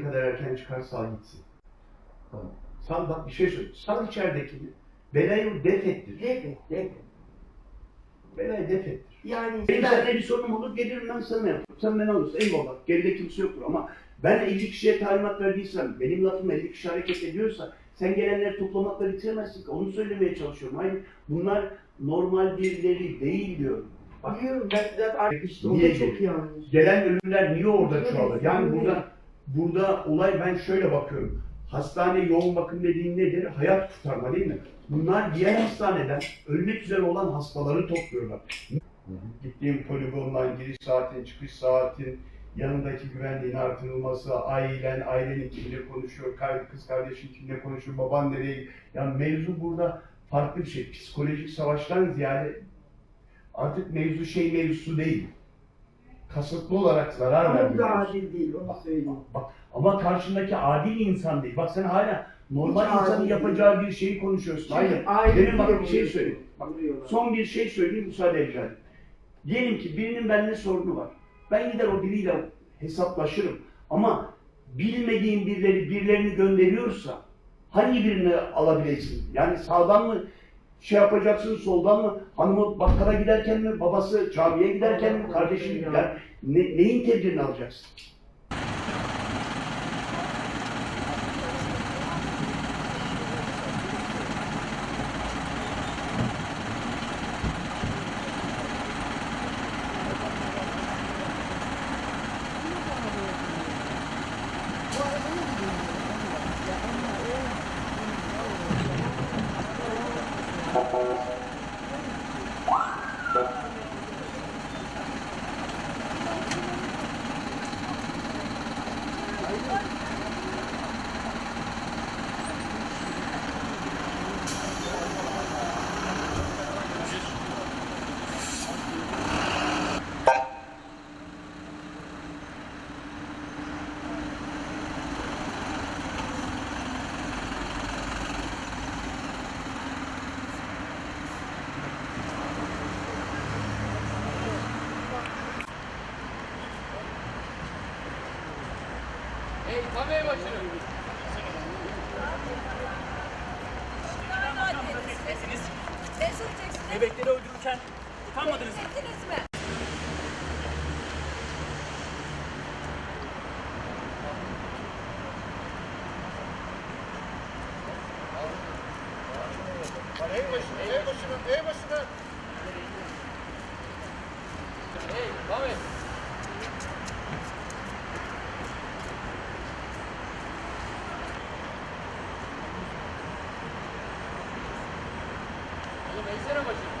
Ne kadar erken çıkar sal gitsin. Tamam. Sal bak bir şey söyle. Sal içeridekini. Belayı def ettir. Evet, evet. Belayı def ettir. Yani Benim ben, seninle bir sorunum olur gelirim ben sana yaparım. Sen beni alırsın eyvallah. Geride kimse yoktur ama ben 50 kişiye talimat verdiysem, benim lafım 50 kişi hareket ediyorsa sen gelenleri toplamakla bitiremezsin ki. Onu söylemeye çalışıyorum. Hayır bunlar normal birileri değil diyorum. Bak biliyorum ben zaten işte Niye çok yanlış. gelen ölümler niye orada çoğalır? Yani burada burada olay ben şöyle bakıyorum. Hastane yoğun bakım dediğin nedir? Hayat kurtarma değil mi? Bunlar diğer hastaneden ölmek üzere olan hastaları topluyorlar. Gittiğim poligondan giriş saatin, çıkış saatin, yanındaki güvenliğin artırılması, ailen, ailenin kimle konuşuyor, kız kardeşin kimle konuşuyor, baban nereye Yani mevzu burada farklı bir şey. Psikolojik savaştan ziyade artık mevzu şey mevzusu değil. Kasıtlı olarak zarar Ama bu da adil değil onu söyleyeyim. Bak ama karşındaki adil insan değil. Bak sen hala normal Hiç insanın değil. yapacağı bir şeyi konuşuyorsun. Hayır. Demin bak bir şey söyleyeyim. Bak, son bir şey söyleyeyim müsaade edeceğim. Diyelim ki birinin benimle sorunu var. Ben gider o biriyle hesaplaşırım. Ama bilmediğim birileri birilerini gönderiyorsa hangi birini alabileceksin? Yani sağdan mı şey yapacaksın, soldan mı? Hanımı bakkala giderken mi, babası camiye giderken mi, kardeşin yani ne, neyin tedbirini alacaksın? Başlayın. Sesiniz. Ne söyleyeceksiniz? Bebekleri öldürürken utanmadınız mı? Ettiniz mi? Hey, Mehmet. 쓰는 거지.